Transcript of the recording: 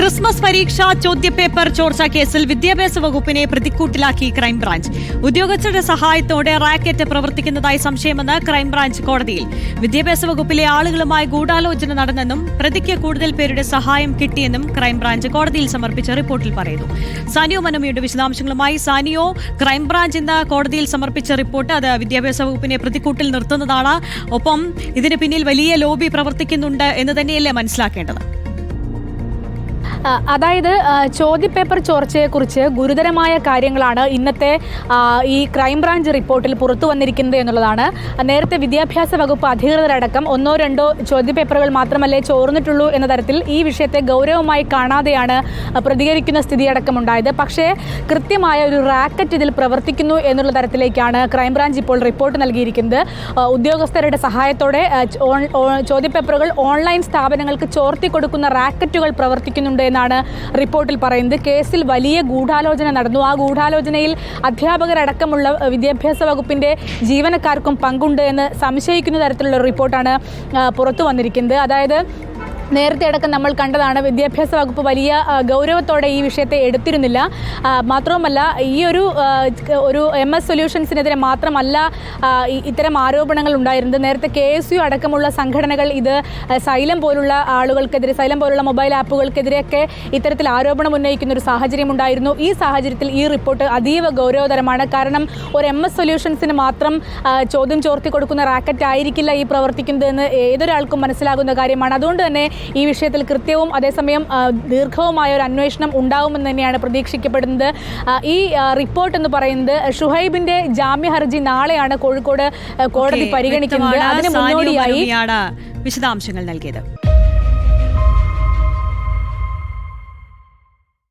Christmas പരീക്ഷ ചോദ്യപേപ്പർ ചോർച്ച കേസിൽ വിദ്യാഭ്യാസ വകുപ്പിനെ പ്രതിക്കൂട്ടിലാക്കി ക്രൈംബ്രാഞ്ച്. ഉദ്യോഗസ്ഥരുടെ സഹായത്തോടെ റാക്കറ്റ് പ്രവർത്തിക്കുന്നതായി സംശയമെന്ന് ക്രൈംബ്രാഞ്ച് കോടതിയിൽ. വിദ്യാഭ്യാസ വകുപ്പിലെ ആളുകളുമായി ഗൂഢാലോചന നടന്നെന്നും പ്രതിക്ക് കൂടുതൽ പേരുടെ സഹായം കിട്ടിയെന്നും ക്രൈംബ്രാഞ്ച് കോടതിയിൽ സമർപ്പിച്ച റിപ്പോർട്ടിൽ പറയുന്നു. സാനിയോ മനോമിയുടെ വിശദാംശങ്ങളുമായി സാനിയോ ക്രൈംബ്രാഞ്ച് ഇന്ന് കോടതിയിൽ സമർപ്പിച്ച റിപ്പോർട്ട് അത് വിദ്യാഭ്യാസ വകുപ്പിനെ പ്രതിക്കൂട്ടിൽ നിർത്തുന്നതാണ്. ഒപ്പം ഇതിന് പിന്നിൽ വലിയ ലോബി പ്രവർത്തിക്കുന്നുണ്ട് എന്ന് തന്നെയല്ലേ മനസ്സിലാക്കേണ്ടത്. അതായത് ചോദ്യപേപ്പർ ചോർച്ചയെക്കുറിച്ച് ഗുരുതരമായ കാര്യങ്ങളാണ് ഇന്നത്തെ ഈ ക്രൈംബ്രാഞ്ച് റിപ്പോർട്ടിൽ പുറത്തു വന്നിരിക്കുന്നത് എന്നുള്ളതാണ്. നേരത്തെ വിദ്യാഭ്യാസ വകുപ്പ് അധികൃതരടക്കം ഒന്നോ രണ്ടോ ചോദ്യപേപ്പറുകൾ മാത്രമല്ലേ ചോർന്നിട്ടുള്ളൂ എന്ന തരത്തിൽ ഈ വിഷയത്തെ ഗൗരവമായി കാണാതെയാണ് പ്രതികരിക്കുന്ന സ്ഥിതിയടക്കം ഉണ്ടായത് പക്ഷേ കൃത്യമായ ഒരു റാക്കറ്റ് ഇതിൽ പ്രവർത്തിക്കുന്നു എന്നുള്ള തരത്തിലേക്കാണ് ക്രൈംബ്രാഞ്ച് ഇപ്പോൾ റിപ്പോർട്ട് നൽകിയിരിക്കുന്നത്. ഉദ്യോഗസ്ഥരുടെ സഹായത്തോടെ ചോദ്യപേപ്പറുകൾ ഓൺലൈൻ സ്ഥാപനങ്ങൾക്ക് ചോർത്തി കൊടുക്കുന്ന റാക്കറ്റുകൾ പ്രവർത്തിക്കുന്നുണ്ട് എന്നാണ് റിപ്പോർട്ടിൽ പറയുന്നത്. കേസിൽ വലിയ ഗൂഢാലോചന നടന്നു. ആ ഗൂഢാലോചനയിൽ അധ്യാപകരടക്കമുള്ള വിദ്യാഭ്യാസ വകുപ്പിന്റെ ജീവനക്കാർക്കും പങ്കുണ്ട് എന്ന് സംശയിക്കുന്ന തരത്തിലുള്ള റിപ്പോർട്ടാണ് പുറത്തു വന്നിരിക്കുന്നത്. അതായത് നേരത്തെ അടക്കം നമ്മൾ കണ്ടതാണ് വിദ്യാഭ്യാസ വകുപ്പ് വലിയ ഗൗരവത്തോടെ ഈ വിഷയത്തെ എടുത്തിരുന്നില്ല. മാത്രവുമല്ല ഈ ഒരു ഒരു എം എസ് സൊല്യൂഷൻസിനെതിരെ മാത്രമല്ല ഇത്തരം ആരോപണങ്ങൾ ഉണ്ടായിരുന്നത്. നേരത്തെ കെ എസ് യു അടക്കമുള്ള സംഘടനകൾ ഇത് സൈലം പോലുള്ള ആളുകൾക്കെതിരെ സൈലം പോലുള്ള മൊബൈൽ ആപ്പുകൾക്കെതിരെയൊക്കെ ഇത്തരത്തിൽ ആരോപണം ഉന്നയിക്കുന്ന ഒരു സാഹചര്യം ഉണ്ടായിരുന്നു. ഈ സാഹചര്യത്തിൽ ഈ റിപ്പോർട്ട് അതീവ ഗൗരവതരമാണ്. കാരണം ഒരു എം എസ് സൊല്യൂഷൻസിന് മാത്രം ചോദ്യം ചോർത്തി കൊടുക്കുന്ന റാക്കറ്റ് ആയിരിക്കില്ല ഈ പ്രവർത്തിക്കുന്നതെന്ന് ഏതൊരാൾക്കും മനസ്സിലാകുന്ന കാര്യമാണ്. അതുകൊണ്ട് തന്നെ ഈ വിഷയത്തിൽ കൃത്യവും അതേസമയം ദീർഘവുമായ ഒരു അന്വേഷണം ഉണ്ടാവുമെന്ന് തന്നെയാണ് പ്രതീക്ഷിക്കപ്പെടുന്നത്. ഈ റിപ്പോർട്ട് എന്ന് പറയുന്നത് ഷുഹൈബിന്റെ ജാമ്യ ഹർജി നാളെയാണ് കോഴിക്കോട് കോടതി പരിഗണിക്കുന്നത്. അതിന് മുന്നോടിയായി വിശദാംശങ്ങൾ നൽകിയത്.